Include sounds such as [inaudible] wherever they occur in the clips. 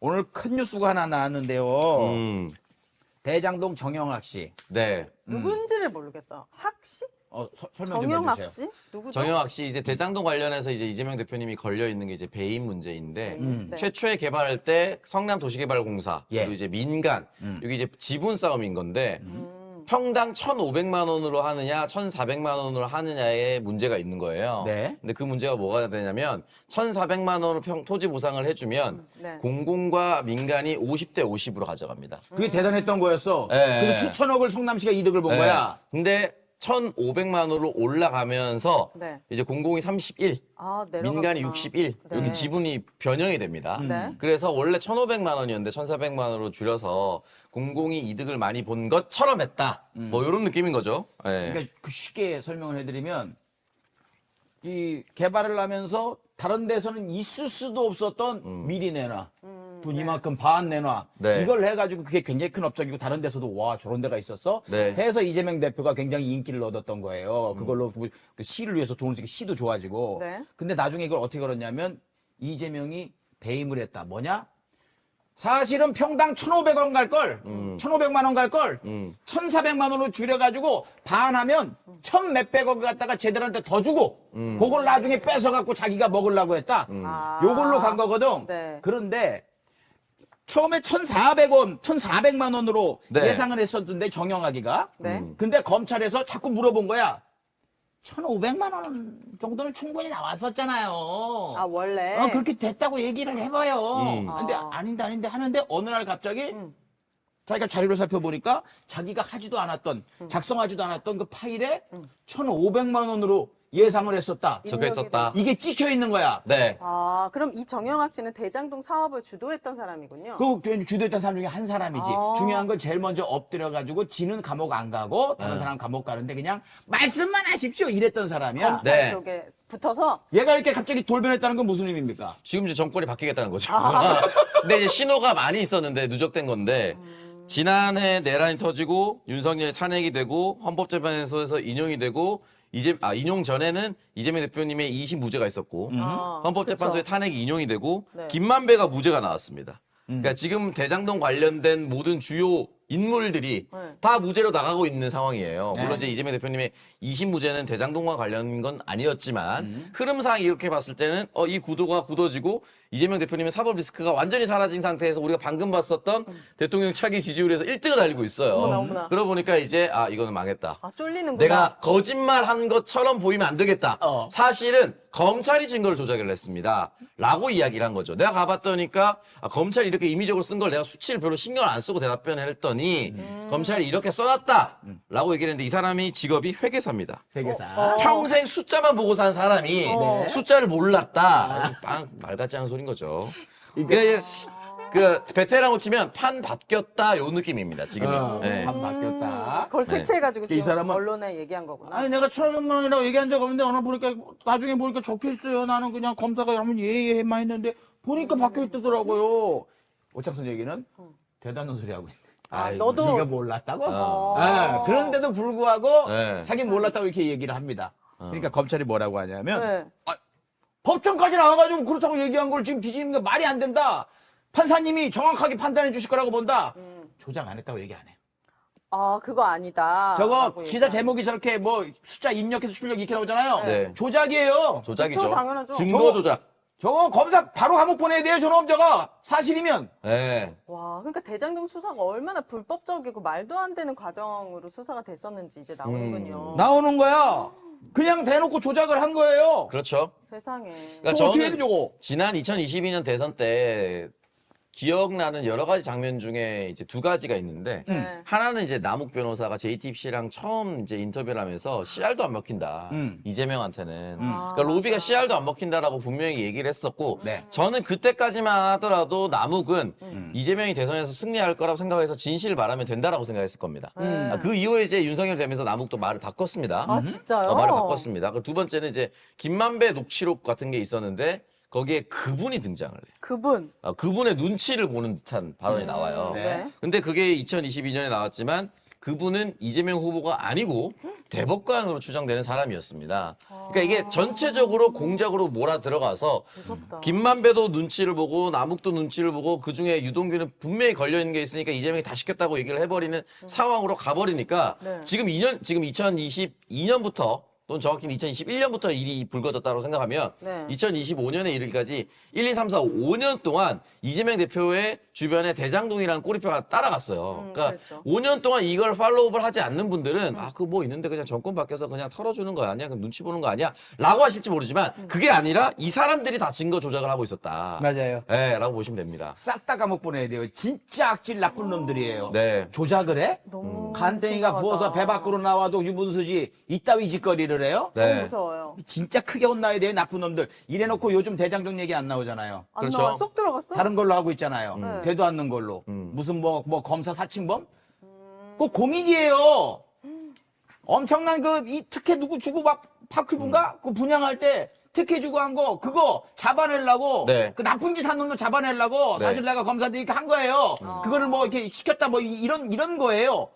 오늘 큰 뉴스가 하나 나왔는데요. 음, 대장동 정영학 씨. 네. 누군지를 모르겠어요. 학 씨? 어, 서- 설명 좀 정영학 해주세요. 씨? 누구죠? 정영학 씨 이제 대장동 관련해서 이제 이재명 대표님이 걸려 있는 게 이제 배임 문제인데 음. 네. 최초에 개발할 때 성남 도시개발공사 예. 그리고 이제 민간 음. 여기 이제 지분 싸움인 건데 음. 평당 1,500만 원으로 하느냐 1,400만 원으로 하느냐에 문제가 있는 거예요. 네. 근데 그 문제가 뭐가 되냐면 1,400만 원으로 평, 토지 보상을 해주면 네. 공공과 민간이 50대 50으로 가져갑니다. 그게 대단했던 거였어. 네. 그래서 수천억을 성남시가 이득을 본 네. 거야. 근데 1,500만 원으로 올라가면서 네. 이제 공공이 31, 아, 민간이 61 이렇게 네. 지분이 변형이 됩니다. 네. 그래서 원래 1,500만 원이었는데 1,400만 원으로 줄여서 공공이 이득을 많이 본 것처럼 했다. 뭐 이런 느낌인 거죠. 예. 그러니까 그 쉽게 설명을 해드리면 이 개발을 하면서 다른 데서는 있을 수도 없었던 미리 내놔. 돈 이만큼 반 내놔. 네. 이걸 해가지고 그게 굉장히 큰 업적이고 다른 데서도 와 저런 데가 있었어. 네. 해서 이재명 대표가 굉장히 인기를 얻었던 거예요. 그걸로 그- 그 시를 위해서 돈을 쓰기 시도 좋아지고. 네. 근데 나중에 이걸 어떻게 걸었냐면 이재명이 배임을 했다. 뭐냐? 사실은 평당 1,500원 갈 걸, 1,500만 원 갈 걸, 음. 1,400만 원으로 줄여가지고 반하면 천 몇백억 갖다가 쟤들한테 더 주고, 그걸 나중에 뺏어갖고 자기가 먹으려고 했다. 아. 요걸로 간 거거든. 네. 그런데 처음에 1,400원, 1,400만 원으로 네. 예상을 했었는데 정영학이가. 네. 근데 검찰에서 자꾸 물어본 거야. 1,500만 원 정도는 충분히 나왔었잖아요. 아, 원래. 어, 그렇게 됐다고 얘기를 해봐요. 음. 근데 아. 아닌데 아닌데 하는데 어느 날 갑자기 음. 자기가 자료를 살펴보니까 자기가 하지도 않았던 음. 작성하지도 않았던 그 파일에 1,500만 원으로 예상을 했었다. 적혀 있었다. 이게 찍혀 있는 거야. 네. 아, 그럼 이 정영학 씨는 대장동 사업을 주도했던 사람이군요. 그 주도했던 사람 중에 한 사람이지. 아. 중요한 건 제일 먼저 엎드려가지고 지는 감옥 안 가고 다른 네. 사람 감옥 가는데 그냥 말씀만 하십시오 이랬던 사람이야. 검찰 네. 쪽에 붙어서 얘가 이렇게 갑자기 돌변했다는 건 무슨 의미입니까? 지금 이제 정권이 바뀌겠다는 거죠. 아. [laughs] 근데 이제 신호가 많이 있었는데 누적된 건데 지난해 내란이 터지고 윤석열이 탄핵이 되고 헌법재판소에서 인용이 되고 이제 아 인용 전에는 이재명 대표님의 2심 무죄가 있었고 아, 헌법재판소에 그쵸. 탄핵이 인용이 되고 네. 김만배가 무죄가 나왔습니다. 그러니까 지금 대장동 관련된 모든 주요 인물들이 네. 다 무죄로 나가고 있는 상황이에요. 네. 물론 이제 이재명 대표님의 2심 무죄는 대장동과 관련인 건 아니었지만 흐름상 이렇게 봤을 때는 어, 이 구도가 굳어지고 이재명 대표님의 사법 리스크가 완전히 사라진 상태에서 우리가 방금 봤었던 대통령 차기 지지율에서 1등을 달리고 있어요. 어머나, 어머나. 그러다 보니까 이제 아 이거는 망했다. 아, 쫄리는구나. 내가 거짓말한 것처럼 보이면 안 되겠다. 어. 사실은 검찰이 증거를 조작을 했습니다. 라고 이야기를 한 거죠. 내가 가봤더니까 아, 검찰이 이렇게 임의적으로 쓴 걸 내가 수치를 별로 신경을 안 쓰고 대답변을 했더니 검찰이 이렇게 써놨다. 라고 얘기를 했는데 이 사람이 직업이 회계사입니다. 회계사. 어. 평생 숫자만 보고 산 사람이 네. 숫자를 몰랐다. 빵, 말 같지 않은 소린 거죠. 그래, 시- 그, 베테랑 치면 판 바뀌었다. 요 느낌입니다, 지금이. 어, 네. 판 바뀌었다. 그걸 네. 캐치해가지고 이 지금 사람은- 언론에 얘기한 거구나. 아니 내가 천오백만 원이라고 얘기한 적 없는데 오늘 보니까 나중에 보니까 적혀 있어요. 나는 그냥 검사가 하면 예예만 했는데 보니까 바뀌어 있더라고요. 오창선 얘기는 대단한 소리 하고 있네. 아, 아이, 너도 네가 몰랐다고? 어. 예, 그런데도 불구하고 네. 자기는 몰랐다고 이렇게 얘기를 합니다. 그러니까 검찰이 뭐라고 하냐면 네. 법정까지 나와가지고 그렇다고 얘기한 걸 지금 뒤지는 게 말이 안 된다. 판사님이 정확하게 판단해 주실 거라고 본다. 조작 안 했다고 얘기 안 해. 아, 그거 아니다. 저거 라고 기사. 제목이 저렇게 뭐 숫자 입력해서 출력 이렇게 나오잖아요. 네. 조작이에요. 조작이죠. 그쵸, 당연하죠. 증거 저거- 조작. 저거 검사 바로 감옥 보내야 돼요. 저놈 저거 사실이면. 네. 와, 그러니까 대장동 수사가 얼마나 불법적이고 말도 안 되는 과정으로 수사가 됐었는지 이제 나오는군요. 음. 나오는 거야. 그냥 대놓고 조작을 한 거예요. 그렇죠. 세상에. 그러니까 저거 어떻게 저는 해도 저거. 지난 2022년 대선 때 기억나는 여러 가지 장면 중에 이제 두 가지가 있는데 네. 하나는 이제 남욱 변호사가 JTBC랑 처음 이제 인터뷰를 하면서 CR도 안 먹힌다. 음. 이재명한테는. 아, 그러니까 로비가 맞아. CR도 안 먹힌다라고 분명히 얘기를 했었고 네. 저는 그때까지만 하더라도 남욱은 음. 이재명이 대선에서 승리할 거라고 생각해서 진실을 말하면 된다라고 생각했을 겁니다. 네. 아, 그 이후에 이제 윤석열 되면서 남욱도 말을 바꿨습니다. 아, 진짜요? 어, 말을 바꿨습니다. 그리고 두 번째는 이제 김만배 녹취록 같은 게 있었는데 거기에 그분이 등장을 해요. 그분. 아, 그분의 눈치를 보는 듯한 발언이 음, 나와요. 네. 네. 근데 그게 2022년에 나왔지만 그분은 이재명 후보가 아니고 대법관으로 추정되는 사람이었습니다. 그러니까 이게 전체적으로 공작으로 몰아 들어가서 무섭다. 김만배도 눈치를 보고 남욱도 눈치를 보고 그 중에 유동규는 분명히 걸려 있는 게 있으니까 이재명이 다 시켰다고 얘기를 해버리는 상황으로 가버리니까 네. 지금 2년 지금 2022년부터 또는 정확히는 2021년부터 일이 불거졌다고 생각하면 네. 2025년에 이르기까지 1, 2, 3, 4, 5년 동안 이재명 대표의 주변에 대장동이라는 꼬리표가 따라갔어요. 음, 그러니까 그랬죠. 5년 동안 이걸 팔로우업을 하지 않는 분들은 아, 그 뭐 있는데 그냥 정권 바뀌어서 그냥 털어주는 거 아니야? 그냥 눈치 보는 거 아니야? 라고 하실지 모르지만 음. 그게 아니라 이 사람들이 다 증거 조작을 하고 있었다. 맞아요. 예, 라고 보시면 됩니다. 싹 다 감옥 보내야 돼요. 진짜 악질 나쁜 놈들이에요. 네. 조작을 해? 너무 간땡이가 심각하다. 부어서 배 밖으로 나와도 유분수지 이따위 짓거리를 해요? 너무 네. 무서워요. 진짜 크게 혼나야 돼 나쁜 놈들. 이래놓고 요즘 대장동 얘기 안 나오잖아요. 안 그렇죠. 나와. 쏙 들어갔어? 다른 걸로 하고 있잖아요. 음. 되도 않는 걸로. 음. 무슨 뭐, 뭐 검사 사칭범? 그거 고민이에요. 엄청난 그 이 특혜 누구 주고 막 파크분가 음. 그 분양할 때 특혜 주고 한 거 그거 잡아내려고 네. 그 나쁜 짓 한 놈도 잡아내려고 네. 사실 내가 검사한테 이렇게 한 거예요. 그거를 뭐 이렇게 시켰다 뭐 이- 이런 이런 거예요.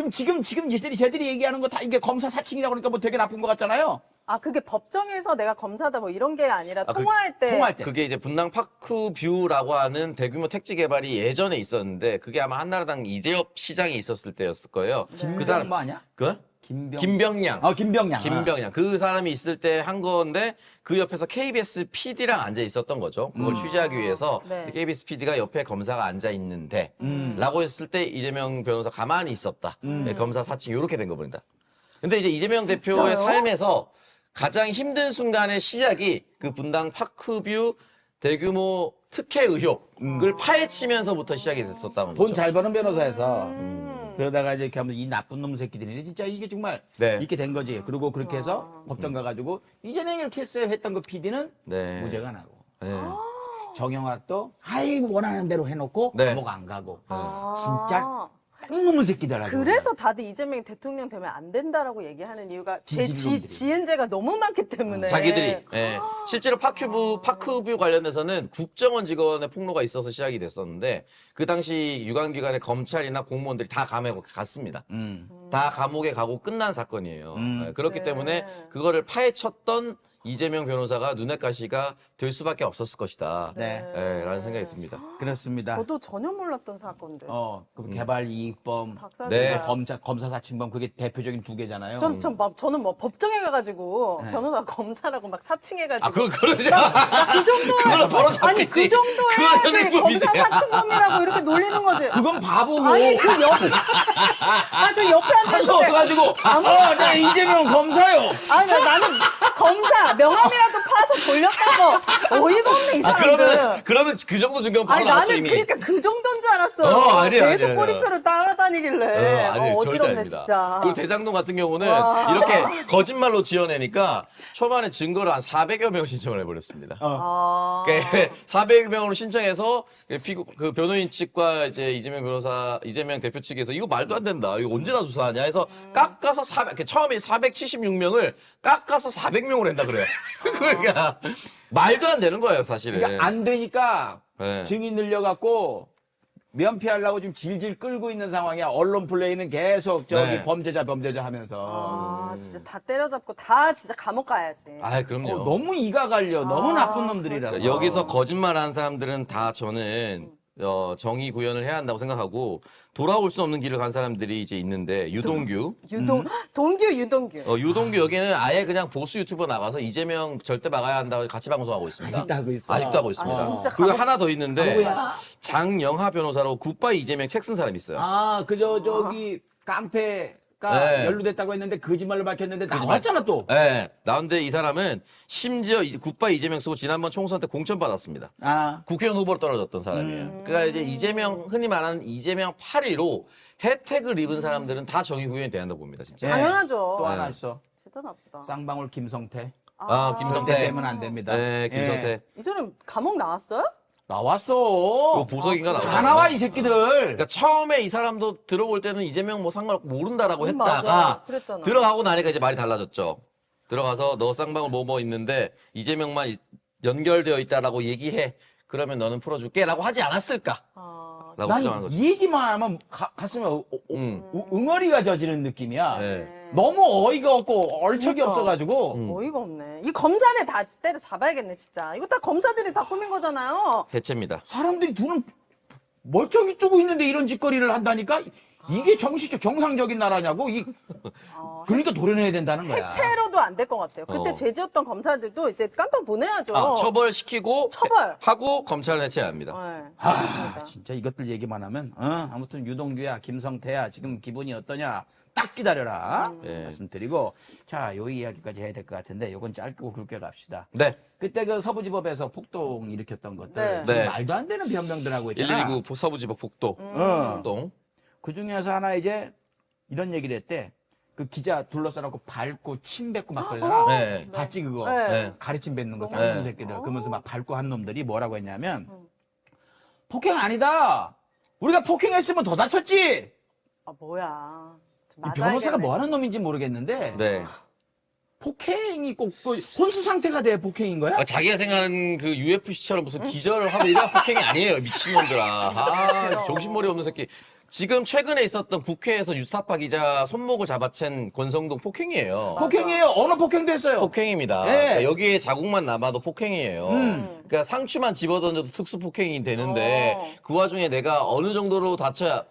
음. 지금 지금 지금 쟤들이 쟤들이 얘기하는 거 다 이게 검사 사칭이라고 그러니까 뭐 되게 나쁜 것 같잖아요. 아, 그게 법정에서 내가 검사다 뭐 이런 게 아니라 아, 그- 통화할 때. 통화할 때. 그게 이제 분당 파크뷰라고 하는 대규모 택지 개발이 예전에 있었는데 그게 아마 한나라당 이대엽 시장이 있었을 때였을 거예요. 그 사람 뭐 아니야? 그 김병. 김병량. 어 김병량. 김병량 그 사람이 있을 때 한 건데 그 옆에서 KBS PD랑 앉아 있었던 거죠. 그걸 취재하기 위해서 네. KBS PD가 옆에 검사가 앉아 있는데 라고 했을 때 이재명 변호사 가만히 있었다. 네, 검사 사칭 이렇게 된 거 보인다. 근데 이제 이재명 대표의? 삶에서 가장 힘든 순간의 시작이 그 분당 파크뷰 대규모 특혜 의혹을 파헤치면서부터 시작이 됐었다는 거죠. 돈 잘 버는 변호사에서 음. 그러다가 이제 이렇게 하면 이 나쁜 놈 새끼들이 진짜 이게 정말 네. 이렇게 된 거지. 그리고 그렇게 해서 법정 가가지고 이재명이 이렇게 했어요 했던 그 PD는 네. 무죄가 나고 네. 정영학도 아이 원하는 대로 해놓고 네. 감옥 안 가고 아. 진짜 쌍놈의 새끼더라고. 그래서 다들 이재명이 대통령 되면 안 된다라고 얘기하는 이유가 제 지, 진실놈들이. 지은 죄가 너무 많기 때문에. 자기들이 예. 실제로 파큐브 파크뷰 관련해서는 국정원 직원의 폭로가 있어서 시작이 됐었는데 그 당시 유관기관의 검찰이나 공무원들이 다 감옥에 갔습니다. 음. 다 감옥에 가고 끝난 사건이에요. 음. 예, 그렇기 네. 때문에 그거를 파헤쳤던 이재명 변호사가 눈엣 가시가 될 수밖에 없었을 것이다. 네. 예, 라는 생각이 듭니다. 그렇습니다. 저도 전혀 몰랐던 사건들. 어, 그 개발 이익범. 네. 검사 검사 사칭범 그게 대표적인 두 개잖아요. 전, 전 막, 저는 뭐 법정에 가가지고 네. 변호사 검사라고 막 사칭해가지고. 아, 그거 그러지 그 정도야. 그거는 바로 아니, 잡겠지. 그 정도 그거는 해야지. 검사 사칭범이라고 이렇게 놀리는 거지. 그건 바보고. 아니, 그 옆에. [laughs] 아, 그 옆에 때. 가지고 어, 네 이재명 검사요. 아니, 나- 나는 검사, 명함이라도 파서 돌렸다고. 어이가 없네, 이 아, 사람들. 그러면 그러면 그 정도 증거는 바로 아니 나왔죠 나는 이미. 그러니까 그 정도인 줄 알았어. 어, 아니에요, 계속 아니에요, 꼬리표를 따라다니길래 어, 아니, 어, 절대 어지럽네 아닙니다. 진짜. 그 대장동 같은 경우는 와. 이렇게 거짓말로 지어내니까 초반에 증거를 한 400여 명을 신청을 해버렸습니다. 아. 그 400명으로 [laughs] 신청해서 피고 그 변호인 측과 이제 이재명 변호사 이재명 대표 측에서 이거 말도 안 된다. 이거 언제 다 수사하냐 해서 깎아서 400그 처음에 476명을 깎아서 400명으로 한다 그래요. [laughs] 그러니까 말도 안 되는 거예요, 사실은. 그러니까 안 되니까 네. 증인 늘려갖고 면피하려고 지금 질질 끌고 있는 상황이야. 언론 플레이는 계속 저기 네. 범죄자 범죄자 하면서 아, 진짜 다 때려잡고 다 진짜 감옥 가야지. 아, 그럼요. 어, 너무 이가 갈려. 너무 아, 나쁜 놈들이라서. 그러니까 여기서 거짓말하는 사람들은 다 저는 어, 정의 구현을 해야 한다고 생각하고 돌아올 수 없는 길을 간 사람들이 이제 있는데 유동규 유동 동규 유동규. 어, 유동규 여기는 아예 그냥 보수 유튜버 나가서 이재명 절대 막아야 한다고 같이 방송하고 있습니다. 아직도 하고 있어. 아직도 하고 있습니다. 아, 진짜 그리고 감옥- 하나 더 있는데 누구야? 장영하 변호사로 굿바이 이재명 책 쓴 사람이 있어요. 아, 그저 저기 깡패가 네. 연루됐다고 했는데 거짓말로 밝혔는데 나왔잖아 또. 네, 나온데 이 사람은 심지어 이- 굿바이 이재명 쓰고 지난번 총선 때 공천 받았습니다. 아, 국회의원 후보로 떨어졌던 사람이에요. 그러니까 이제 이재명 흔히 말하는 이재명 8위로 혜택을 입은 사람들은 다 정의 구현이 돼야 한다고 봅니다, 진짜. 네. 당연하죠. 또 네. 하나 있어. 진짜 나쁘다. 쌍방울 김성태. 아, 절대 김성태. 되면 안 됩니다. 네, 김성태. 예. 이 사람 감옥 나왔어요? 나왔어. 그 보석인가 나오죠. 다 나와 이 새끼들. 그러니까 처음에 이 사람도 들어올 때는 이재명 뭐 상관없고 모른다라고 음, 했다가. 그랬잖아. 들어가고 나니까 이제 말이 달라졌죠. 들어가서 너 쌍방울 뭐뭐 있는데 이재명만 이- 연결되어 있다라고 얘기해. 그러면 너는 풀어줄게라고 하지 않았을까? 아, 라고 주장하는 난 거죠. 이 얘기만 하면 가, 가슴에 어, 어, 음. 우- 응어리가 져지는 느낌이야. 네. 너무 어이가 없고 얼척이 그러니까. 없어가지고 음. 어이가 없네. 이 검사들 다 때려 잡아야겠네, 진짜. 이거 다 검사들이 다 꾸민 거잖아요. 해체입니다. 사람들이 눈은 멀쩡히 뜨고 있는데 이런 짓거리를 한다니까 이게 정신적 정상적인 나라냐고 이 어, 그러니까 도려내야 된다는 거야. 해체로도 안 될 것 같아요. 그때 어. 죄지었던 검사들도 이제 깜빡 보내야죠. 아, 처벌시키고 처벌. 하고 검찰을 해체해야 합니다. 네, 아. 진짜 이것들 얘기만 하면 어, 아무튼 유동규야 김성태야 지금 기분이 어떠냐 딱 기다려라 네. 말씀드리고 자 요 이야기까지 해야 될 것 같은데 요건 짧고 굵게 갑시다. 네. 그때 그 서부지법에서 폭동 일으켰던 것들 네. 좀 네. 말도 안 되는 변명들하고 있잖아. 119 서부지법 북도 어. 폭동. 그 중에서 하나 이제 이런 얘기를 했대. 그 기자 둘러싸놓고 밟고 침 뱉고 막 그러잖아. 네. 봤지 그거? 네. 네. 가르침 뱉는 거 쌍순 네. 새끼들. 어. 그러면서 막 밟고 한 놈들이 뭐라고 했냐면 음. 폭행 아니다. 우리가 폭행했으면 더 다쳤지. 아, 뭐야. 좀이 변호사가 맞아야겠네. 뭐 하는 놈인지 모르겠는데 네. 폭행이 꼭그 혼수 상태가 돼야 폭행인 거야? 아, 자기가 생각하는 그 UFC처럼 무슨 기절을 하면 이래 폭행이 아니에요. 미친놈들아. 아, [laughs] 정신머리 없는 새끼. 지금 최근에 있었던 국회에서 유스타파 기자 손목을 잡아챈 권성동 폭행이에요. 폭행이에요. 어느 폭행도 했어요. 폭행입니다. 네. 그러니까 여기에 자국만 남아도 폭행이에요. 음. 그러니까 상추만 집어던져도 특수 폭행이 되는데 어. 그 와중에 내가 어느 정도로 다쳐야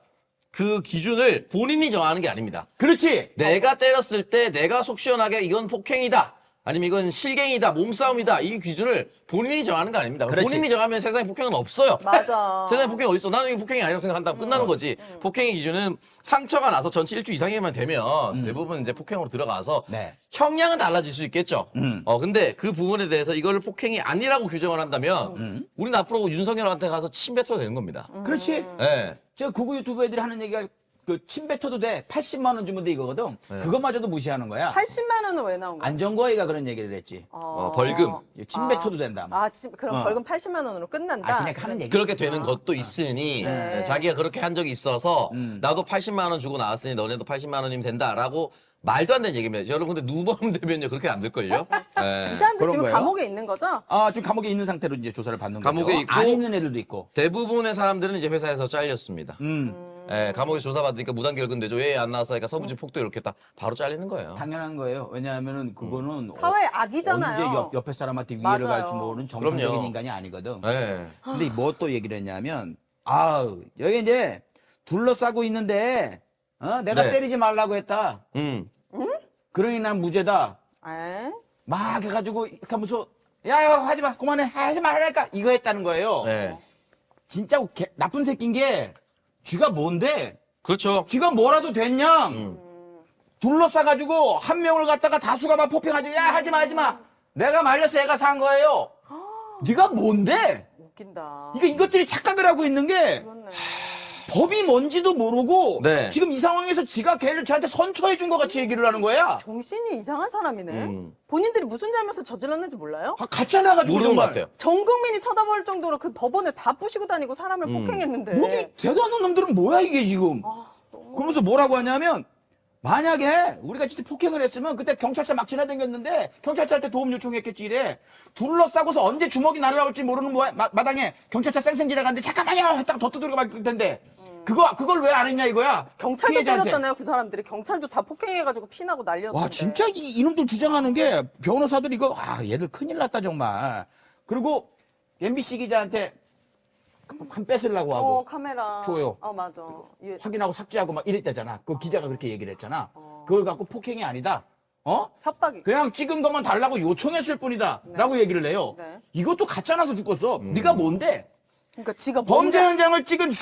그 기준을 본인이 정하는 게 아닙니다. 그렇지. 내가 때렸을 때 내가 속 시원하게 이건 폭행이다. 아니면 이건 실갱이다, 몸싸움이다. 이 기준을 본인이 정하는 거 아닙니다. 그렇지. 본인이 정하면 세상에 폭행은 없어요. 맞아. [laughs] 세상에 폭행이 어딨어? 나는 이게 폭행이 아니라고 생각한다면 끝나는 거지. 폭행의 기준은 상처가 나서 전치 1주 이상이면 되면 대부분 이제 폭행으로 들어가서 네. 형량은 달라질 수 있겠죠. 음. 어, 근데 그 부분에 대해서 이거를 폭행이 아니라고 규정을 한다면 음. 우리는 앞으로 윤석열한테 가서 침 뱉어도 되는 겁니다. 그렇지. 예. 저 구구 유튜브 애들이 하는 얘기가 그 침 뱉어도 돼. 80만 원 주면 돼 이거거든. 네. 그것마저도 무시하는 거야. 80만 원은 왜 나온 거야? 안전거위가 그런 얘기를 했지. 어, 벌금. 침 뱉어도 된다. 아, 지- 그럼 어. 벌금 80만 원으로 끝난다. 아, 그냥 하는 얘기. 그렇게 되는 것도 있으니 네. 예, 자기가 그렇게 한 적이 있어서 음. 나도 80만 원 주고 나왔으니 너네도 80만 원이면 된다라고 말도 안 되는 얘기입니다. 여러분 근데 누범 되면요 그렇게 안 될 걸요? 예. [laughs] 이 사람들 그런 지금 거예요? 감옥에 있는 거죠? 아, 지금 감옥에 있는 상태로 이제 조사를 받는 감옥에 거죠. 있고 안 있는 애들도 있고. 대부분의 사람들은 이제 회사에서 잘렸습니다. 음. 예, 감옥에 서 조사받으니까 무단 결근 되죠. 왜 안 나왔어? 그러니까 서부지 폭도 이렇게 딱 바로 잘리는 거예요. 당연한 거예요. 왜냐하면은 그거는 사회의 어, 악이잖아요. 언제 옆, 옆에 사람한테 위해를 맞아요. 갈지 모르는 정상적인 그럼요. 인간이 아니거든. 예. 근데 뭐 또 얘기를 했냐면, 아우, 여기 이제 둘러싸고 있는데, 어, 내가 네. 때리지 말라고 했다. 음. 그러니 난 무죄다. 에? 막 해가지고, 이렇게 하면서, 야, 야, 하지 마. 그만해. 하지 말라니까. 이거 했다는 거예요. 네. 진짜 개- 나쁜 새끼인 게, 쥐가 뭔데? 그렇죠. 쥐가 뭐라도 됐냐? 음. 둘러싸가지고 한 명을 갖다가 다수가 막 폭행하지. 야, 하지 마, 하지 마. 내가 말려서 애가 산 거예요. 네가 뭔데? 웃긴다. 이게 이것들이 착각을 하고 있는 게 그렇네. 법이 뭔지도 모르고 네. 지금 이 상황에서 지가 걔를 저한테 선처해 준 것 같이 얘기를 하는 거야. 정신이 이상한 사람이네. 음. 본인들이 무슨 잘못을 저질렀는지 몰라요? 아, 가짜 나가지고 모르는 것 정말. 같아요. 전 국민이 쳐다볼 정도로 그 법원을 다 부시고 다니고 사람을 음. 폭행했는데. 뭐지 대단한 놈들은 뭐야 이게 지금. 아, 너무 그러면서 뭐라고 하냐면 만약에 우리가 진짜 폭행을 했으면 그때 경찰차 막 지나다녔는데 경찰차한테 도움 요청했겠지 이래 둘러싸고서 언제 주먹이 날라올지 모르는 뭐- 마, 마당에 경찰차 쌩쌩 지나가는데 잠깐만요 했다가 더 두드려 맞을 텐데 그거 그걸 왜 안 했냐 이거야 경찰도 피해자한테. 때렸잖아요, 그 사람들이. 경찰도 다 폭행해가지고 피나고 난리였던데. 와 진짜 이, 이놈들 주장하는 게 변호사들 이거 아 얘들 큰일 났다 정말 그리고 MBC 기자한테 한 뺏으려고 하고 어, 카메라. 줘요. 어, 맞아. 예. 확인하고 삭제하고 막 이랬다잖아 그 기자가 그렇게 얘기를 했잖아 그걸 갖고 폭행이 아니다 어 협박이. 그냥 찍은 것만 달라고 요청했을 뿐이다 라고 얘기를 해요 네. 이것도 가짜나서 죽겠어 네가 뭔데 그러니까 지가 범죄 뭔데- 현장을 찍은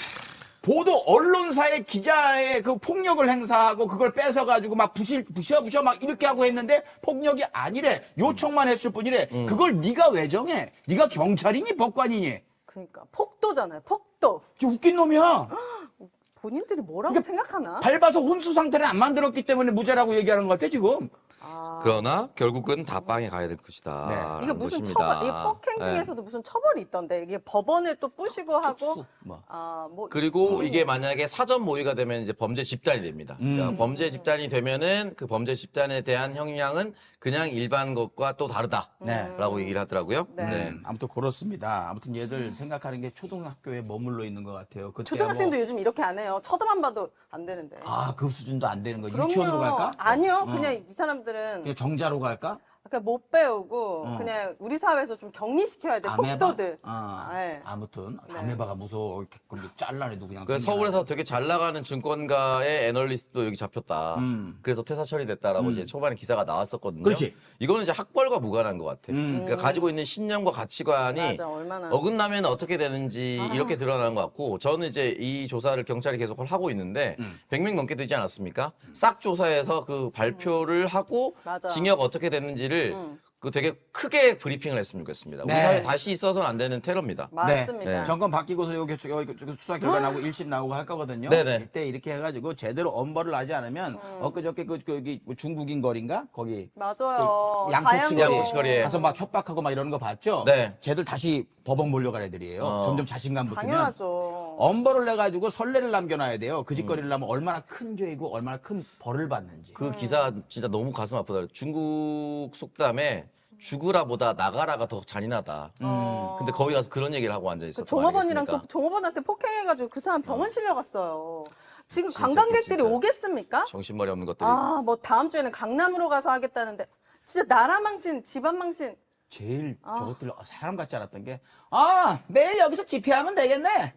보도 언론사의 기자의 그 폭력을 행사하고 그걸 뺏어가지고 막 부실 부셔 부셔 막 이렇게 하고 했는데 폭력이 아니래. 요청만 했을 뿐이래. 그걸 네가 왜 정해? 네가 경찰이니 법관이니? 그러니까 폭도잖아요. 폭도. 저 웃긴 놈이야. [gasps] 본인들이 뭐라고 그러니까 생각하나? 밟아서 혼수 상태를 안 만들었기 때문에 무죄라고 얘기하는 것 같아 지금 아. 그러나 결국은 다 빵에 가야 될 것이다. 네. 이게 무슨 것입니다. 처벌, 이 폭행 네. 중에서도 무슨 처벌이 있던데 이게 법원을 또 부시고 하고 특수, 뭐. 아, 뭐 그리고 이게 만약에 사전 모의가 되면 이제 범죄 집단이 됩니다. 음. 그러니까 범죄 집단이 되면은 그 범죄 집단에 대한 형량은 그냥 일반 것과 또 다르다라고 네. 얘기를 하더라고요. 네. 네. 음, 아무튼 그렇습니다. 아무튼 얘들 생각하는 게 초등학교에 머물러 있는 것 같아요. 그때 초등학생도 뭐, 요즘 이렇게 안 해요. 쳐다만 봐도 안 되는데. 아, 그 수준도 안 되는 거. 그럼요. 유치원으로 갈까? 아니요. 어. 그냥 이 사람들은 그냥 정자로 갈까? 그러니까 못 배우고 어. 그냥 우리 사회에서 좀 격리시켜야 돼. 아메바? 폭도들. 아, 네. 아무튼 네. 아메바가 무서워. 이렇게 그렇게 잘라내도 그냥. 그 서울에서 되게 잘 나가는 증권가의 애널리스트도 여기 잡혔다. 음. 그래서 퇴사 처리됐다라고 음. 이제 초반에 기사가 나왔었거든요. 그렇지. 이거는 이제 학벌과 무관한 것 같아. 음. 그러니까 가지고 있는 신념과 가치관이 맞아. 얼마나 어긋나면 어떻게 되는지 아. 이렇게 드러나는 것 같고 저는 이제 이 조사를 경찰이 계속 하고 있는데 음. 100명 넘게 되지 않았습니까? 싹 조사해서 그 발표를 하고 맞아. 징역 어떻게 됐는지를 음. 그 되게 크게 브리핑을 했으면 좋겠습니다. 우리 네. 사회 다시 있어서는 안 되는 테러입니다. 맞습니다. 네. 정권 바뀌고서 여기, 여기 수사 결과 나오고 1심 나오고 할 거거든요. 네네. 이때 이렇게 해가지고 제대로 엄벌을 하지 않으면 음. 엊그저께 그, 그, 여기 뭐 중국인 거리인가? 거기 맞아요. 그 양꼬치 다양한 양꼬치 거리에. 가서 막 협박하고 막 이러는 거 봤죠? 네. 쟤들 다시 법원 몰려갈 애들이에요. 어. 점점 자신감 붙으면. 당연하죠. 엄벌을 내가지고 선례를 남겨놔야 돼요. 그 음. 짓거리를 하면 얼마나 큰 죄이고 얼마나 큰 벌을 받는지. 그 기사 진짜 너무 가슴 아프다. 중국 속담에 죽으라보다 나가라가 더 잔인하다. 어. 근데 거기 가서 그런 얘기를 하고 앉아 그 있었던 종업원이랑 또? 종업원한테 폭행해가지고 그 사람 병원 실려갔어요. 지금 진짜, 관광객들이 진짜. 오겠습니까? 정신머리 없는 것들이 아, 뭐 다음 주에는 강남으로 가서 하겠다는데 진짜 나라 망신, 집안 망신. 제일 아. 저것들 사람 같지 않았던 게, 아, 매일 여기서 집회하면 되겠네.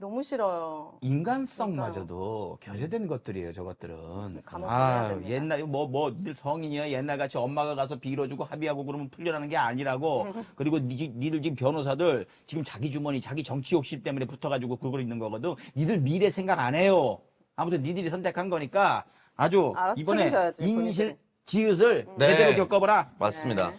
너무 싫어요. 인간성마저도 결여된 것들이에요, 저것들은. 감옥 가야 아, 됩니다. 옛날 뭐뭐늘 성인이야 옛날 같이 엄마가 가서 빌어주고 합의하고 그러면 풀려나는 게 아니라고. [laughs] 그리고 니, 지- 니들 지금 변호사들 지금 자기 주머니 자기 정치 욕심 때문에 붙어가지고 그러고 있는 거거든. 니들 미래 생각 안 해요. 아무튼 니들이 선택한 거니까 아주 알아서 이번에 책임져야지, 인실 본인들이. 지읒을 네. 제대로 겪어보라. 맞습니다. 네.